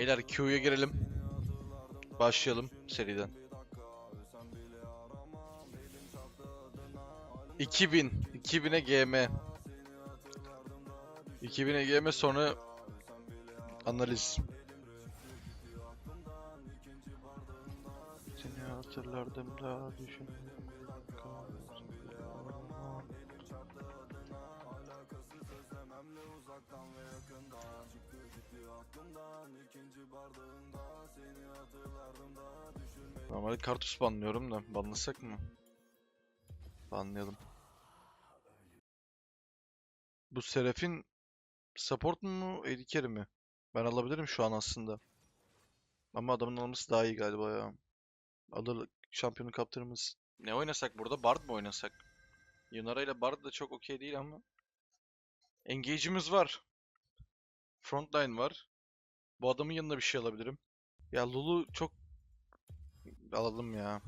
Beyler Q'ya girelim. Başlayalım seriden. 2000. 2000'e GM. 2000'e GM sonra analiz. Seni hatırlardım da düşündüm. Normalde kartus banlıyorum da banlasak mı? Banlayalım. Bu Seraf'in support mu carry mi? Ben alabilirim şu an aslında. Ama adamın alması daha iyi galiba ya. Alır şampiyonu kaptırırız. Ne oynasak burada? Bard mı oynasak? Yunara ile Bard da çok okey değil ama. Engage'imiz var. Frontline var. Bu adamın yanına bir şey alabilirim. Ya Lulu çok alalım ya.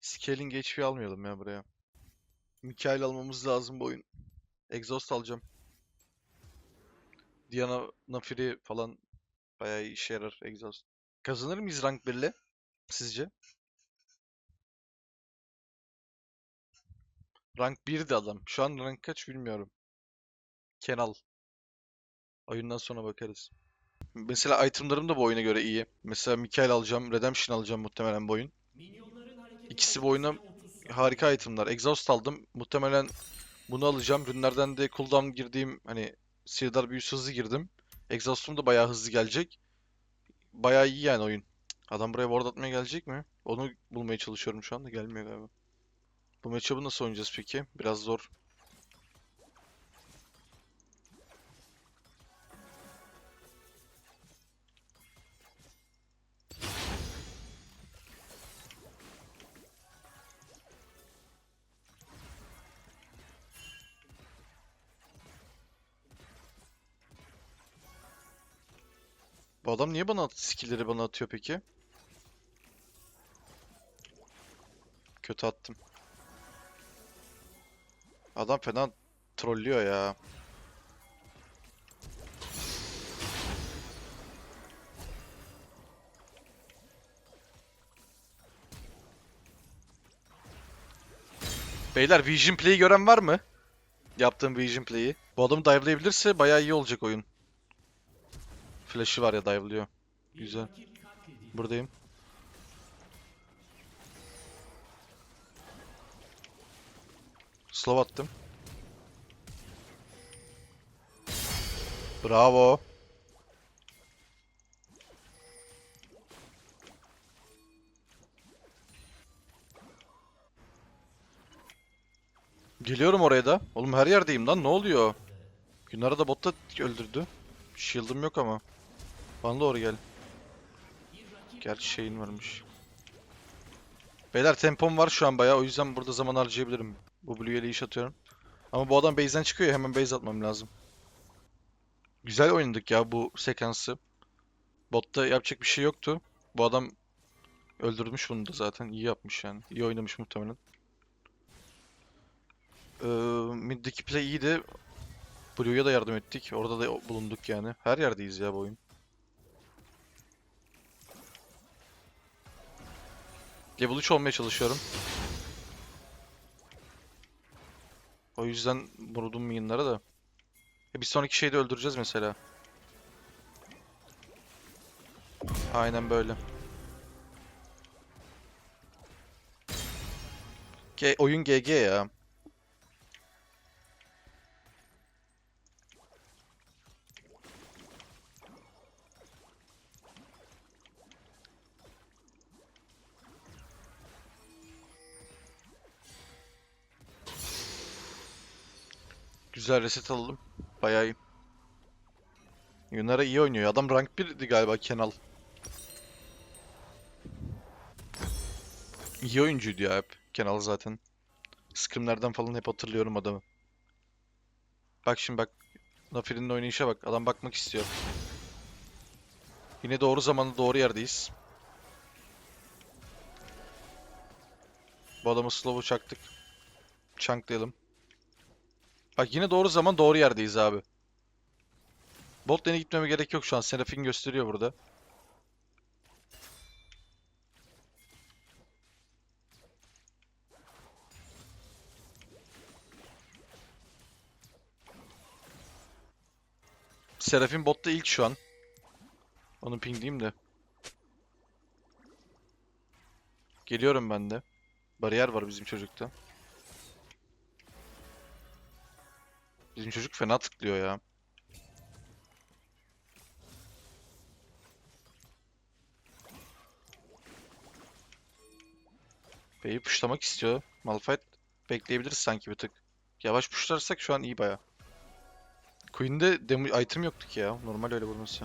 Scaling HP almayalım ya buraya. Mikael almamız lazım bu oyun. Exhaust alacağım. Diana Nafiri falan bayağı işe yarar Exhaust. Kazanır mıyız rank 1'le? Sizce? Rank 1'di adam. Şu an rank kaç bilmiyorum. Kenal. Oyundan sonra bakarız. Mesela itemlarım da bu oyuna göre iyi. Mesela Mikael alacağım, Redemption alacağım muhtemelen bu oyun. İkisi bu oyuna harika itemlar. Exhaust aldım. Muhtemelen bunu alacağım. Rünlerden de cooldown girdiğim hani Sirdar büyüsü hızlı girdim. Exhaust'um da bayağı hızlı gelecek. Bayağı iyi yani oyun. Adam buraya ward atmaya gelecek mi? Onu bulmaya çalışıyorum şu anda. Gelmiyor galiba. Bu matchup'ı nasıl oynayacağız peki? Biraz zor. Bu adam niye bana at skill'leri bana atıyor peki? Kötü attım. Adam fena trollüyor ya. Beyler Vision Play'i gören var mı? Yaptığım Vision Play'i. Bu adamı dive'layabilirse bayağı iyi olacak oyun. Flash'ı var ya dive'lıyor. Güzel. Buradayım. Slow attım. Bravo. Geliyorum oraya da. Oğlum her yerdeyim lan. Ne oluyor? Günara da botta öldürdü. Shield'ım yok ama. Bana doğru gel. Gerçi şeyin varmış. Beyler tempom var şu an bayağı o yüzden burada zaman harcayabilirim. Bu Blue'ye ile iş atıyorum. Ama bu adam base'den çıkıyor ya hemen base atmam lazım. Güzel oynadık ya bu sekansı. Botta yapacak bir şey yoktu. Bu adam öldürmüş bunu da zaten. iyi yapmış yani. İyi oynamış muhtemelen. Ee, middeki play iyiydi. Blue'ya da yardım ettik. Orada da bulunduk yani. Her yerdeyiz ya bu oyun. Level 3 olmaya çalışıyorum. O yüzden vurdum minionları da. E bir sonraki şeyi de öldüreceğiz mesela. Aynen böyle. G oyun GG ya. Güzel reset alalım. Bayağı iyi. Yunara iyi oynuyor. Adam rank 1'di galiba Kenal. İyi oyuncuydu ya hep. Kenal zaten. Scrimlerden falan hep hatırlıyorum adamı. Bak şimdi bak. Nafir'in oynayışa bak. Adam bakmak istiyor. Yine doğru zamanda doğru yerdeyiz. Bu adamı slow'u çaktık. Chunklayalım. Bak yine doğru zaman doğru yerdeyiz abi. Bot lane'e gitmeme gerek yok şu an. Seraphine gösteriyor burada. Seraphine botta ilk şu an. Onu pingleyeyim de. Geliyorum ben de. Bariyer var bizim çocukta. Bizim çocuk fena tıklıyor ya. B'yi puşlamak istiyor. Malphite bekleyebiliriz sanki bir tık. Yavaş puşlarsak şu an iyi baya. Queen'de demo item yoktu ki ya. Normal öyle vurması.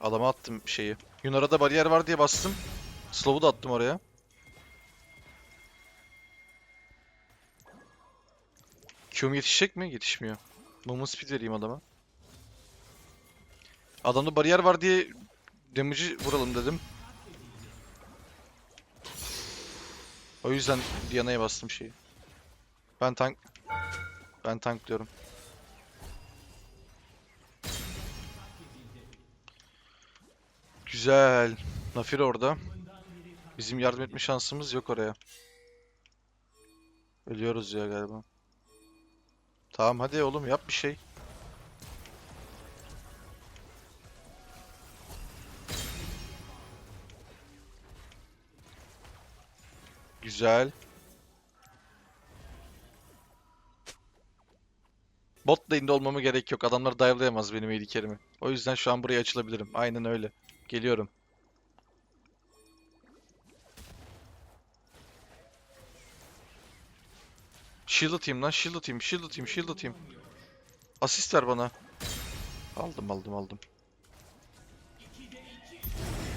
Adama attım şeyi. Yunar'a bariyer var diye bastım. Slow'u da attım oraya. Q'm yetişecek mi? Yetişmiyor. Movement speed vereyim adama. Adamda bariyer var diye damage'i vuralım dedim. O yüzden Diana'ya bastım şeyi. Ben tank... Ben tanklıyorum. Güzel. Nafir orada. Bizim yardım etme şansımız yok oraya. Ölüyoruz ya galiba. Tamam hadi oğlum yap bir şey. Güzel. Bot lane'de olmama gerek yok. Adamlar dive'layamaz benim AD. O yüzden şu an buraya açılabilirim. Aynen öyle. Geliyorum. Shield atayım lan. Shield atayım. Shield atayım. Shield atayım. Asist ver bana. Aldım aldım aldım.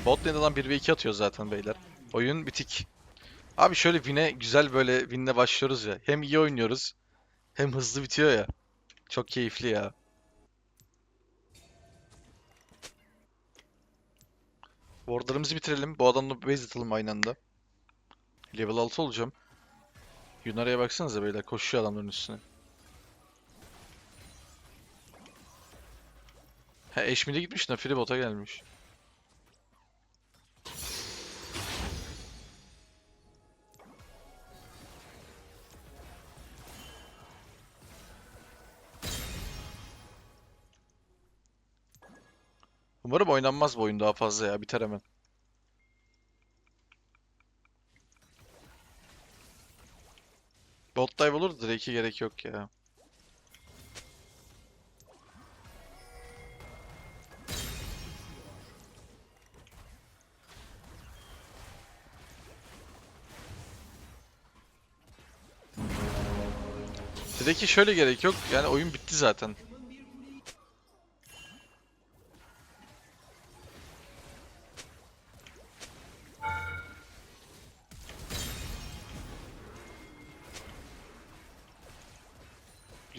Bot lane'den 1v2 atıyor zaten beyler. Oyun bitik. Abi şöyle win'e güzel böyle win'le başlıyoruz ya. Hem iyi oynuyoruz. Hem hızlı bitiyor ya. Çok keyifli ya. Wardlarımızı bitirelim. Bu adamla base atalım aynı anda. Level 6 olacağım. Yunara'ya baksanıza beyler. Koşuyor adamların üstüne. He Eşmil'e gitmiş. Nafiri bota gelmiş. Umarım oynanmaz bu oyun daha fazla ya. Biter hemen. Bot dive olur da Drake'e gerek yok ya. Drake'e şöyle gerek yok. Yani oyun bitti zaten.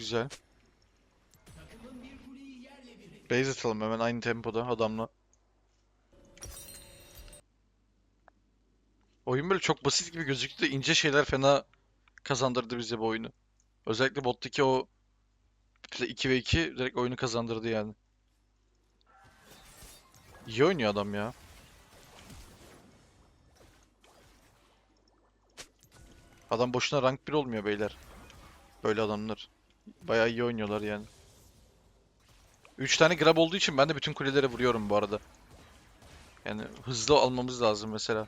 Güzel. Base atalım hemen aynı tempoda adamla. Oyun böyle çok basit gibi gözüktü de ince şeyler fena kazandırdı bize bu oyunu. Özellikle bottaki o 2 ve 2 direkt oyunu kazandırdı yani. İyi oynuyor adam ya. Adam boşuna rank 1 olmuyor beyler. Böyle adamlar. Bayağı iyi oynuyorlar yani. 3 tane grab olduğu için ben de bütün kulelere vuruyorum bu arada. Yani hızlı almamız lazım mesela.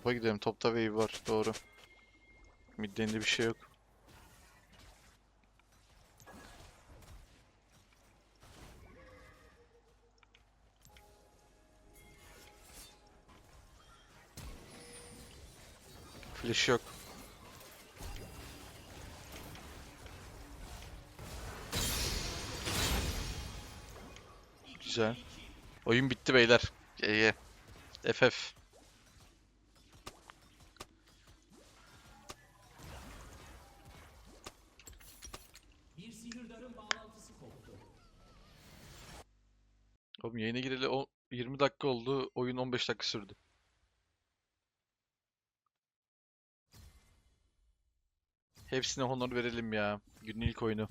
Topa gidelim. Topta wave var. Doğru. Middeninde bir şey yok. Flash yok. Güzel. Oyun bitti beyler. İyi. FF. Yayına gireli o 20 dakika oldu. Oyun 15 dakika sürdü. Hepsine honor verelim ya. Günün ilk oyunu.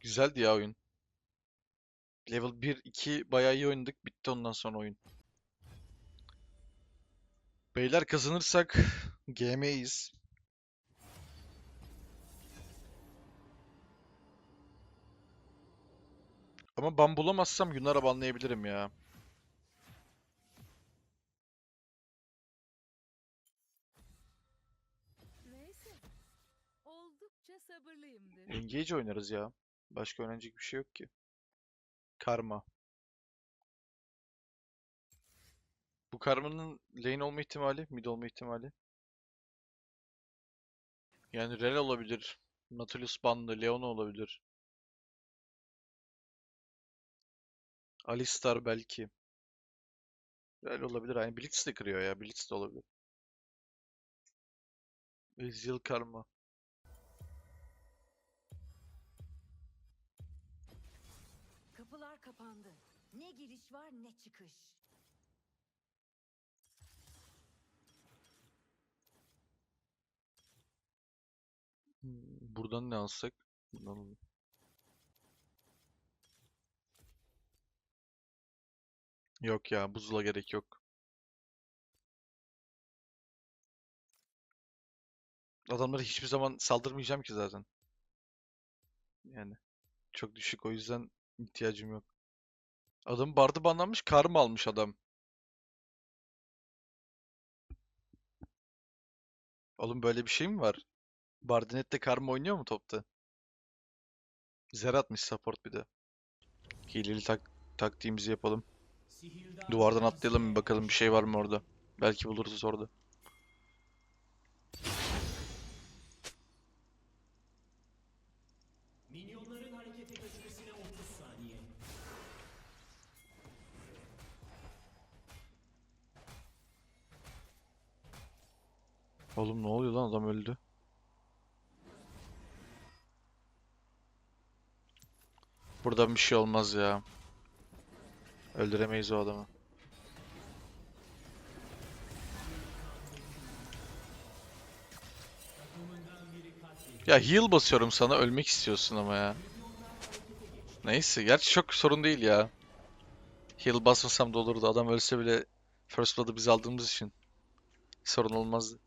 Güzeldi ya oyun. Level 1, 2 bayağı iyi oynadık. Bitti ondan sonra oyun. Beyler kazanırsak GM'yiz. Ama ben bulamazsam Yunar'a banlayabilirim ya. Neyse. Oldukça sabırlıyımdır. Engage oynarız ya. Başka oynanacak bir şey yok ki. Karma. Bu Karma'nın lane olma ihtimali, mid olma ihtimali. Yani Rel olabilir. Nautilus bandı, Leona olabilir. Alistar belki. Rel olabilir. Yani Blitz de kırıyor ya. Blitz de olabilir. Ezreal Karma. Kapılar kapandı. Ne giriş var ne çıkış. Hmm, Buradan ne alsak? Buradan alalım. Yok ya, buzula gerek yok. Adamlara hiçbir zaman saldırmayacağım ki zaten. Yani çok düşük o yüzden ihtiyacım yok. Adam bardı banlanmış, karma almış adam. Oğlum böyle bir şey mi var? Bardinet'te karma oynuyor mu topta? Zer atmış support bir de. Hileli tak taktiğimizi yapalım. Duvardan atlayalım bir bakalım bir şey var mı orada. Belki buluruz orada. Oğlum ne oluyor lan adam öldü. Buradan bir şey olmaz ya. Öldüremeyiz o adamı. Ya heal basıyorum sana ölmek istiyorsun ama ya. Neyse gerçi çok sorun değil ya. Heal basmasam da olurdu. Adam ölse bile First Blood'ı biz aldığımız için sorun olmazdı.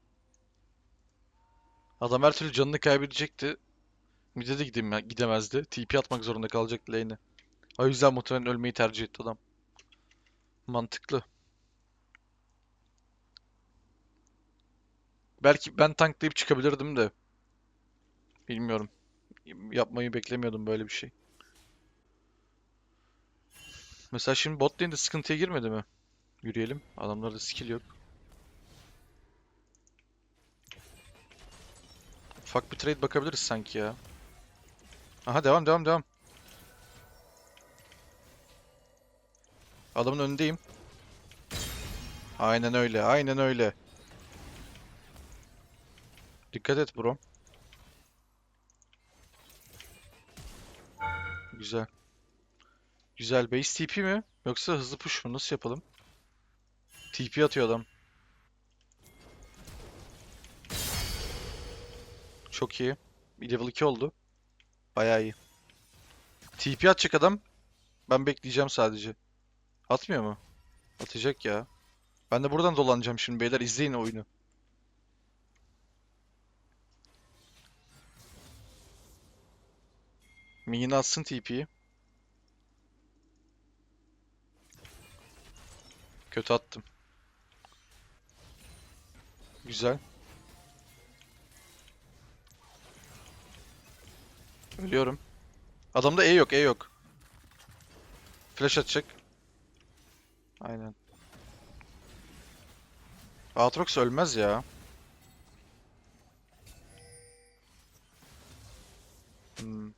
Adam her türlü canını kaybedecekti. Mid'e de gidem gidemezdi. TP atmak zorunda kalacaktı lane'e. O yüzden muhtemelen ölmeyi tercih etti adam. Mantıklı. Belki ben tanklayıp çıkabilirdim de. Bilmiyorum. Yapmayı beklemiyordum böyle bir şey. Mesela şimdi bot lane'de sıkıntıya girmedi mi? Yürüyelim. Adamlarda skill yok. Ufak bir trade bakabiliriz sanki ya. Aha devam devam devam. Adamın önündeyim. Aynen öyle, aynen öyle. Dikkat et bro. Güzel. Güzel. Base TP mi? Yoksa hızlı push mu? Nasıl yapalım? TP atıyor adam. Çok iyi. Level 2 oldu. Bayağı iyi. TP atacak adam. Ben bekleyeceğim sadece. Atmıyor mu? Atacak ya. Ben de buradan dolanacağım şimdi beyler. izleyin oyunu. Minion atsın TP'yi. Kötü attım. Güzel. Ölüyorum. Adamda E yok, E yok. Flash atacak. Aynen. Aatrox ölmez ya. Hmm.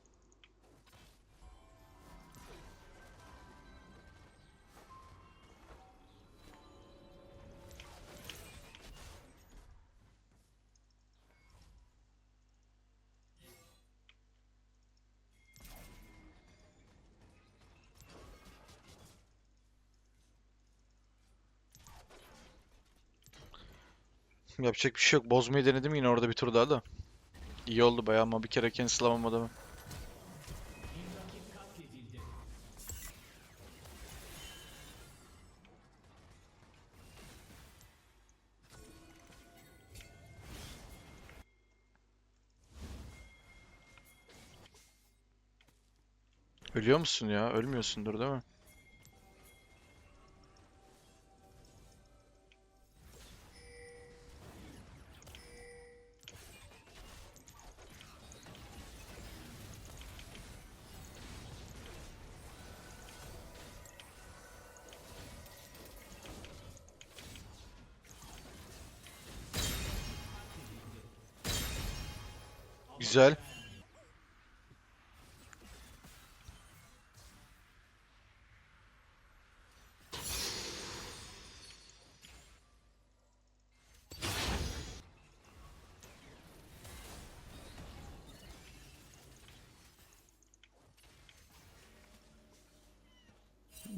Yapacak bir şey yok. Bozmayı denedim yine orada bir tur daha da. İyi oldu bayağı ama bir kere cancel'lamam adamı. Ölüyor musun ya? Ölmüyorsundur değil mi? Güzel.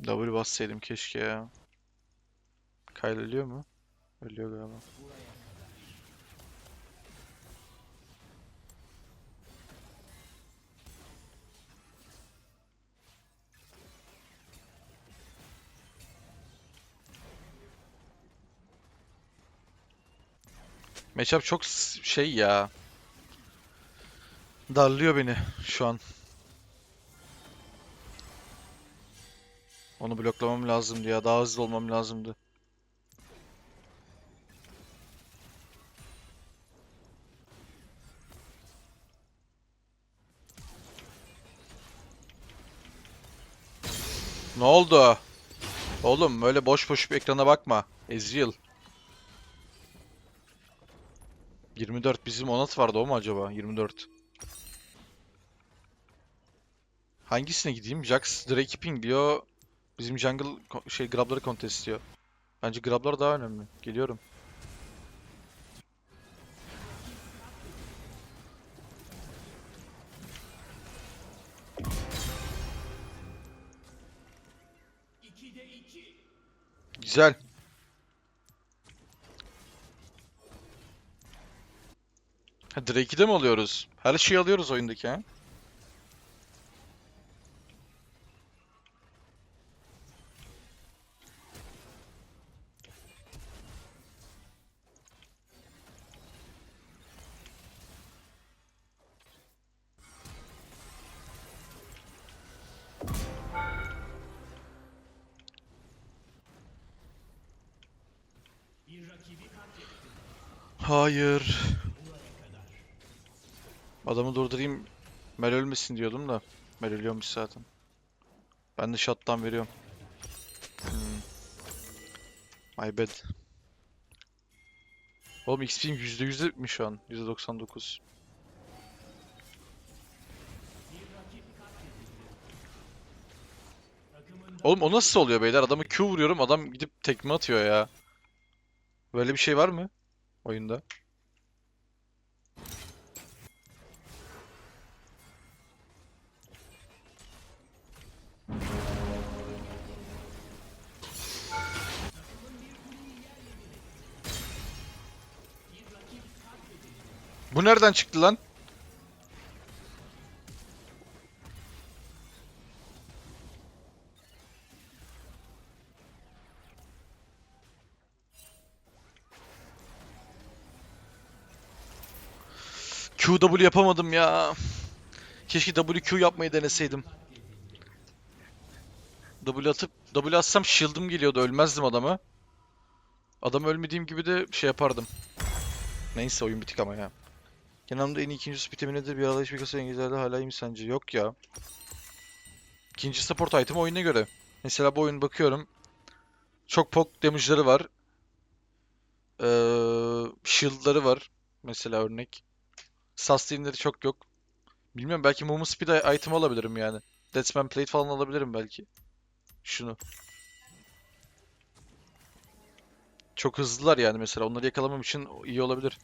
W bassaydım keşke ya. Kyle mu? Ölüyor galiba. Matchup çok şey ya. Darlıyor beni şu an. Onu bloklamam lazımdı ya. Daha hızlı olmam lazımdı. Ne oldu? Oğlum öyle boş boş bir ekrana bakma. Ezreal. 24 bizim Onat vardı o mu acaba? 24. Hangisine gideyim? Jax Drake Ping diyor. Bizim jungle şey grabları contest diyor. Bence grablar daha önemli. Geliyorum. Güzel. Ha, Drake'i de mi alıyoruz? Her şeyi alıyoruz oyundaki ha. Hayır. Adamı durdurayım. Mel ölmesin diyordum da. Mel ölüyormuş zaten. Ben de shot'tan veriyorum. Hmm. My bad. Oğlum XP'm %100 mi şu an? %99. Oğlum o nasıl oluyor beyler? Adamı Q vuruyorum adam gidip tekme atıyor ya. Böyle bir şey var mı? Oyunda. Bu nereden çıktı lan? QW yapamadım ya. Keşke WQ yapmayı deneseydim. W atıp W atsam shield'ım geliyordu. Ölmezdim adamı. Adam ölmediğim gibi de şey yapardım. Neyse oyun bitik ama ya. Yanımda en iyi ikinci spitim nedir? Bir arada hiçbir kasa İngilizlerde hala iyi mi sence? Yok ya. İkinci support item oyuna göre. Mesela bu oyun bakıyorum. Çok pok damage'ları var. Ee, shield'ları var. Mesela örnek. Sustain'leri çok yok. Bilmiyorum belki Movement Speed item alabilirim yani. Deathman Plate falan alabilirim belki. Şunu. Çok hızlılar yani mesela. Onları yakalamam için iyi olabilir.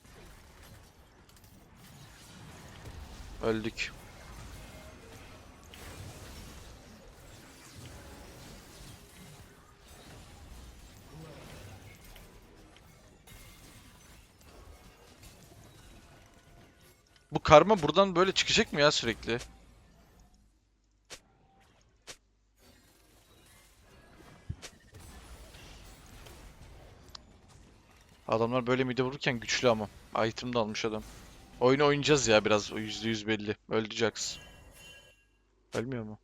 Öldük. Bu karma buradan böyle çıkacak mı ya sürekli? Adamlar böyle mide vururken güçlü ama. Item de almış adam. Oyunu oynayacağız ya biraz. O %100 belli. Öldü Jax. Ölmüyor mu?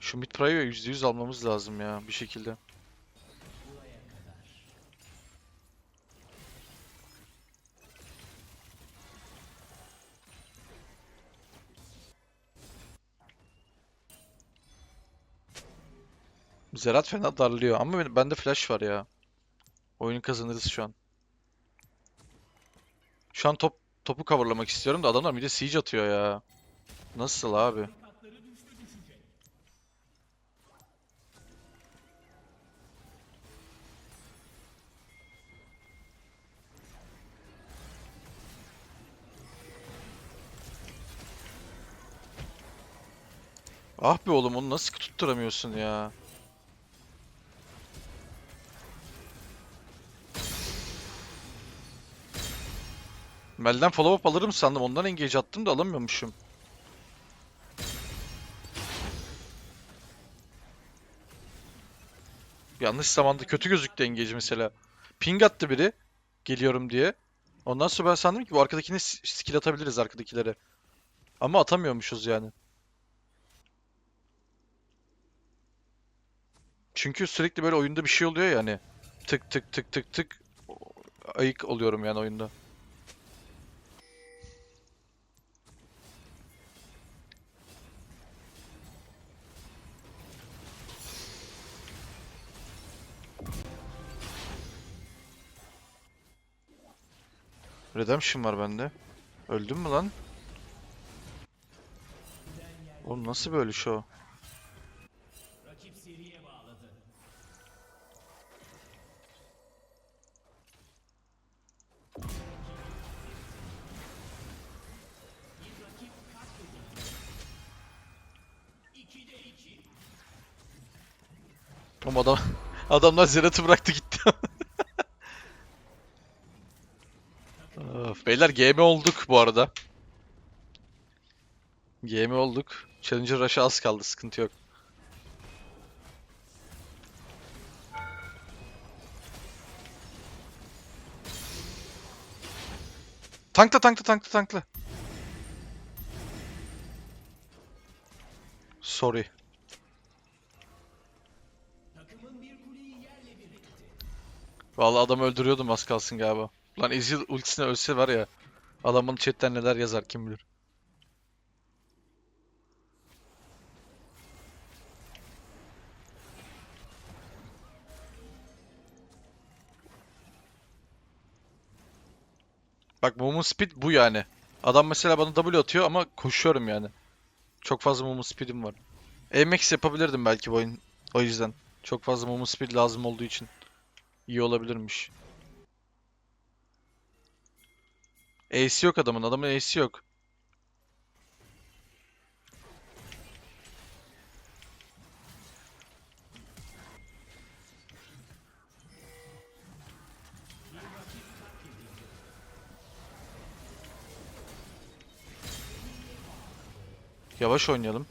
Şu mid Prio'yu %100 almamız lazım ya bir şekilde. Zerat fena darlıyor ama bende flash var ya. Oyunu kazanırız şu an. Şu an top topu coverlamak istiyorum da adamlar bir de siege atıyor ya. Nasıl abi? Ah be oğlum onu nasıl tutturamıyorsun ya? Mel'den follow up alırım sandım. Ondan engage attım da alamıyormuşum. Yanlış zamanda kötü gözüktü engage mesela. Ping attı biri. Geliyorum diye. Ondan sonra ben sandım ki bu arkadakine s- skill atabiliriz arkadakilere. Ama atamıyormuşuz yani. Çünkü sürekli böyle oyunda bir şey oluyor ya hani. Tık tık tık tık tık. Ayık oluyorum yani oyunda. Redemption var bende. Öldün mü lan? Oğlum nasıl böyle show? Oğlum adam adamlar Zerat'ı bıraktı. Beyler GM olduk bu arada. GM olduk. Challenger Rush'a az kaldı, sıkıntı yok. Tankla tankla tankla tankla. Sorry. Vallahi adamı öldürüyordum az kalsın galiba. Lan Ezreal ultisine ölse var ya. Adamın chatten neler yazar kim bilir. Bak movement speed bu yani. Adam mesela bana W atıyor ama koşuyorum yani. Çok fazla movement speed'im var. Amex yapabilirdim belki bu oyun. O yüzden. Çok fazla movement speed lazım olduğu için. İyi olabilirmiş. Ace yok adamın. Adamın Ace yok. Yavaş oynayalım.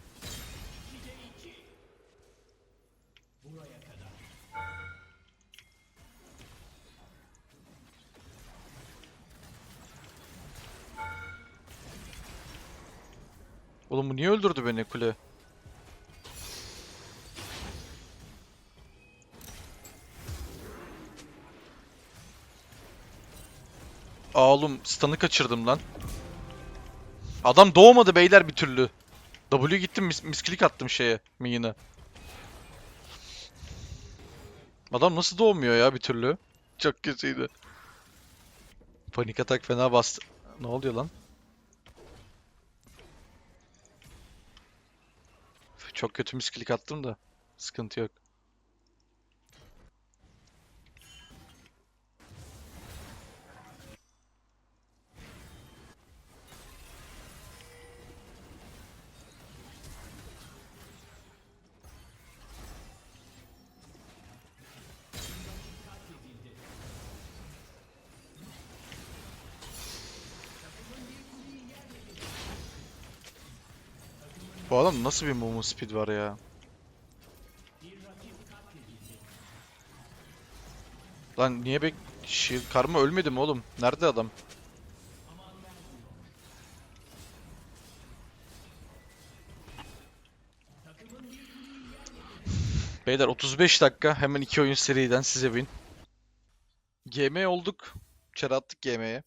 Oğlum bu niye öldürdü beni kule? Aa oğlum stun'ı kaçırdım lan. Adam doğmadı beyler bir türlü. W gittim mis misklik attım şeye minyona. Adam nasıl doğmuyor ya bir türlü? Çok kötüydü. Panik atak fena bastı. Ne oluyor lan? Çok kötü misklik attım da. Sıkıntı yok. Bu adam nasıl bir movement speed var ya? Lan niye bek... Şey, karma ölmedi mi oğlum? Nerede adam? Beyler 35 dakika hemen iki oyun seriden size win. GM olduk. İçeri attık GM'ye.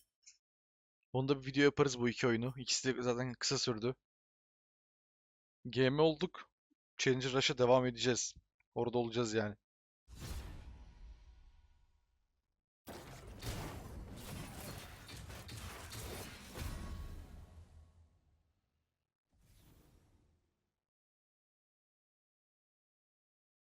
Onda bir video yaparız bu iki oyunu. İkisi de zaten kısa sürdü. GM olduk. Challenger Rush'a devam edeceğiz. Orada olacağız yani.